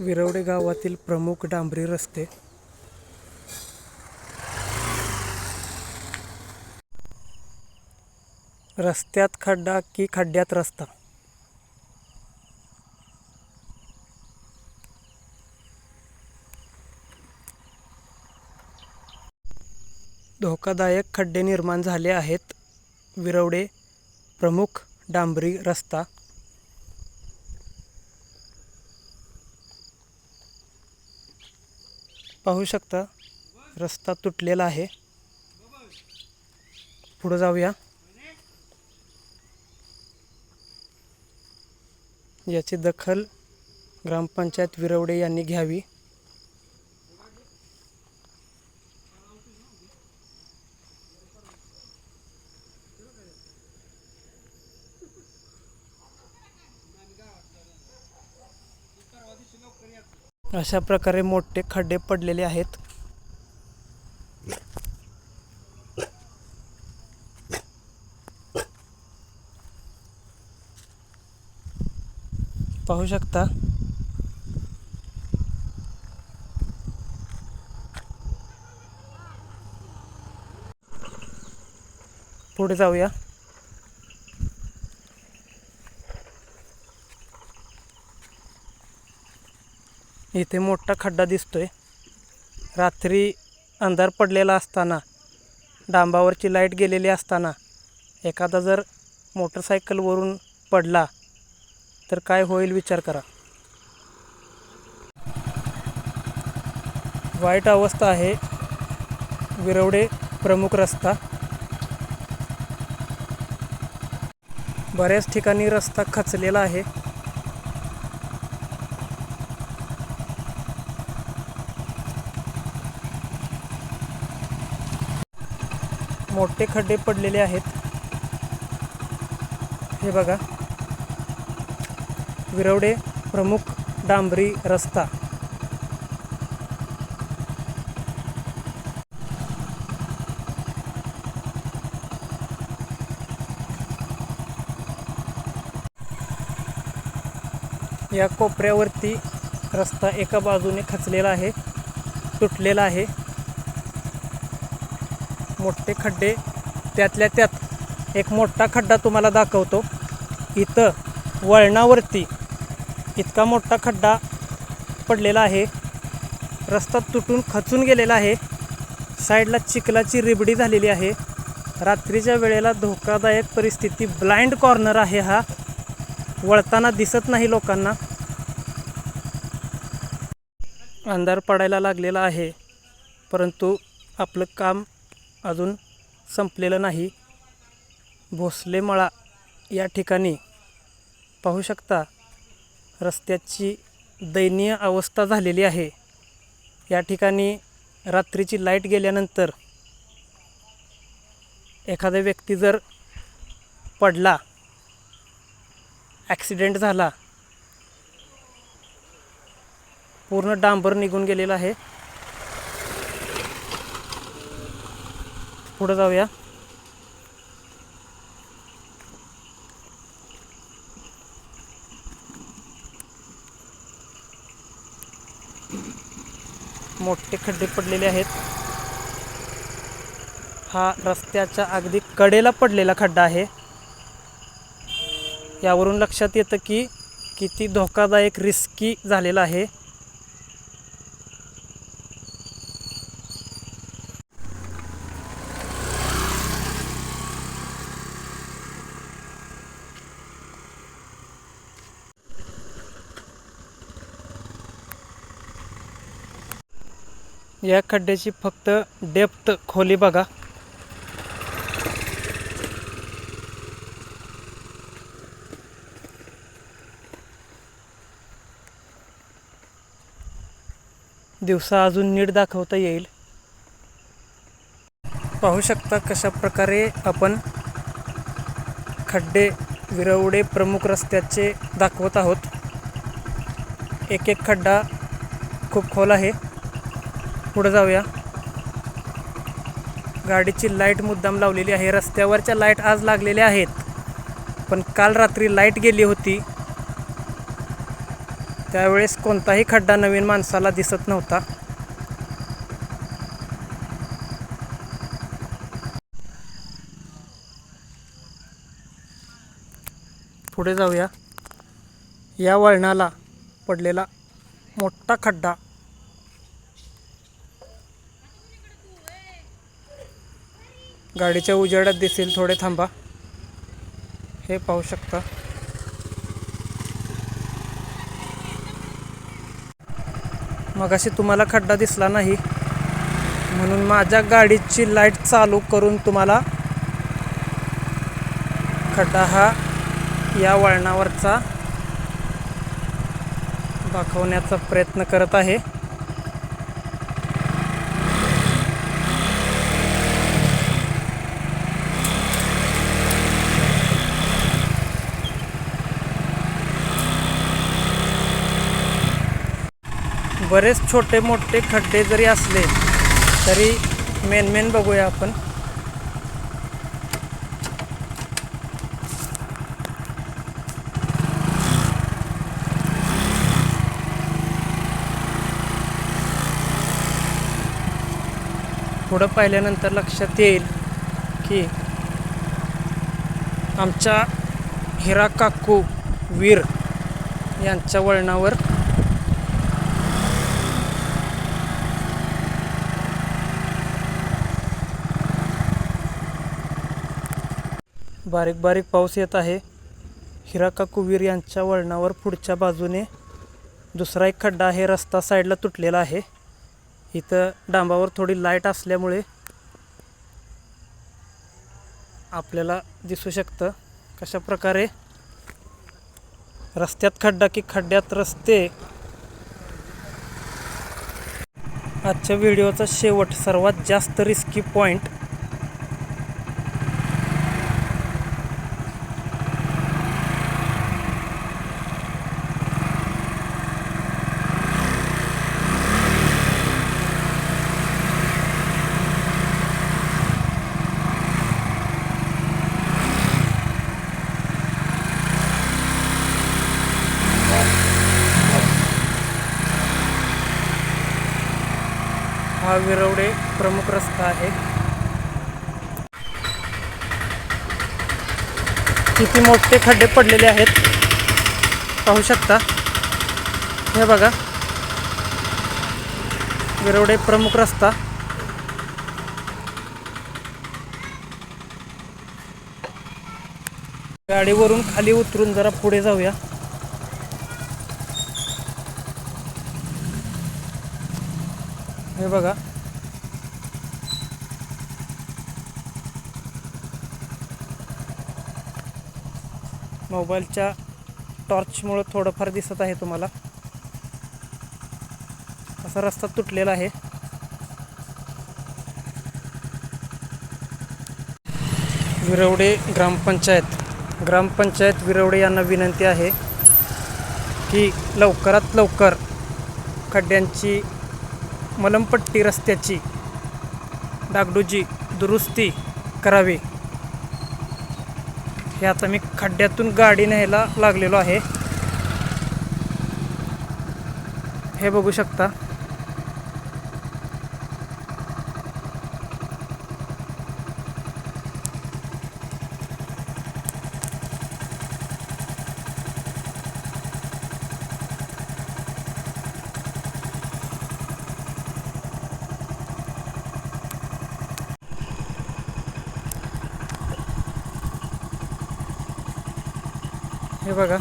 विरवडे गावातील प्रमुख डांबरी रस्ते. रस्त्यात खड्डा की खड्ड्यात रस्ता. धोकादायक खड्डे निर्माण झाले आहेत. विरवडे प्रमुख डांबरी रस्ता. पाहू शकता रस्ता तुटलेला आहे. पुढं जाऊया. याची दखल ग्रामपंचायत विरवडे यांनी घ्यावी. अशा प्रकारे मोठे खड्डे पडलेले आहेत. पाहू शकता? पुढे जाऊया. इथे मोठा खड्डा दिसतोय. रात्री अंधार पडलेला असताना डांबावरची लाइट गेलेली असताना एखादा जर मोटरसायकलवरून पडला तर काय होईल विचार करा. वाईट अवस्था आहे. विरवडे प्रमुख रस्ता. बऱ्याच ठिकाणी रस्ता खचलेला आहे. मोठे खड्डे पडलेले आहेत. हे बघा. विरवडे प्रमुख डांबरी रस्ता. या कोपऱ्यावरती रस्ता एका बाजूने खचलेला आहे तुटलेला आहे. मोठे खड्डे त्यातल्या त्यात एक मोठा खड्डा तुम्हाला दाखवतो. इथं वळणावरती इतका मोठा खड्डा पडलेला आहे. रस्ता तुटून खचून गेलेला आहे. साईडला चिखलाची रिबडी झालेली आहे. रात्रीच्या वेळेला धोकादायक परिस्थिती ब्लाइंड कॉर्नर आहे हा. वळताना दिसत नाही लोकांना. अंधार पडायला लागलेला आहे. परंतु आपलं काम अजून संपलेलं नाही. भोसले मळा या ठिकाणी पाहू शकता रस्त्याची दयनीय अवस्था झालेली आहे. या ठिकाणी रात्रीची लाइट गेल्यानंतर एखादा व्यक्ती जर पडला ॲक्सिडेंट झाला पूर्ण डांबर निघून गेलेला आहे. पुढं जाऊया. मोठे खड्डे पडलेले आहेत. हा रस्त्याच्या अगदी कडेला पडलेला खड्डा आहे. यावरून लक्षात येतं की किती धोकादायक रिस्की झालेला आहे. या खड्ड्याची फक्त डेप्थ खोली बघा. दिवसा अजून नीट दाखवता येईल. पाहू शकता कशा प्रकारे आपण खड्डे विरवडे प्रमुख रस्त्याचे दाखवत आहोत. एक एक खड्डा खूप खोल आहे. पुढे जाऊया. गाडीची लाइट मुद्दाम लावलेली आहे. रस्त्यावरच्या लाइट आज लागलेल्या आहेत. पण काल रात्री लाइट गेली होती. त्यावेळेस कोणताही खड्डा नवीन माणसाला दिसत नव्हता. पुढे जाऊया. या वळणाला पडलेला मोठा खड्डा गाडीच्या उजेडात दिसेल. थोडे थांबा. हे पाहू शकता. मगाशी तुम्हाला खड्डा दिसला नाही. म्हणून माझ्या गाडीची लाइट चालू करून तुम्हाला खड्डा हा या वळणावरचा दाखवण्याचा प्रयत्न करत आहे. बरेच छोटे मोठे खड्डे जरी असले तरी मेन मेन बघूया आपण. पुढं पाहिल्यानंतर लक्षात येईल की आमच्या हिरा काकू वीर यांच्या वळणावर बारीक बारीक पाऊस येत आहे. हिराका कुवीर यांच्या वळणावर पुढच्या बाजूने दुसरा एक खड्डा आहे रस्ता साईडला तुटलेला आहे. इथं डांबावर थोडी लाइट असल्यामुळे आपल्याला दिसू शकतं कशा प्रकारे रस्त्यात खड्डा की खड्ड्यात रस्ते. आजच्या व्हिडिओचा शेवट सर्वात जास्त रिस्की पॉईंट हा विरवडे प्रमुख रस्ता आहे. किती मोठे खड्डे पडलेले आहेत. पाहू शकता. हे बघा. विरवडे प्रमुख रस्ता. गाडीवरून खाली उतरून जरा पुढे जाऊया. हे बघा. मोबाईलच्या टॉर्चमुळं थोडंफार दिसत आहे तुम्हाला. असा रस्ता तुटलेला आहे. विरवडे ग्रामपंचायत. ग्रामपंचायत विरवडे यांना विनंती आहे की लवकरात लवकर खड्ड्यांची मलमपट्टी रस्त्याची डागडुजी दुरुस्ती करावी. हे आता मी खड्ड्यातून गाडी न्यायला लागलेलो आहे. हे बघू शकता. बघा.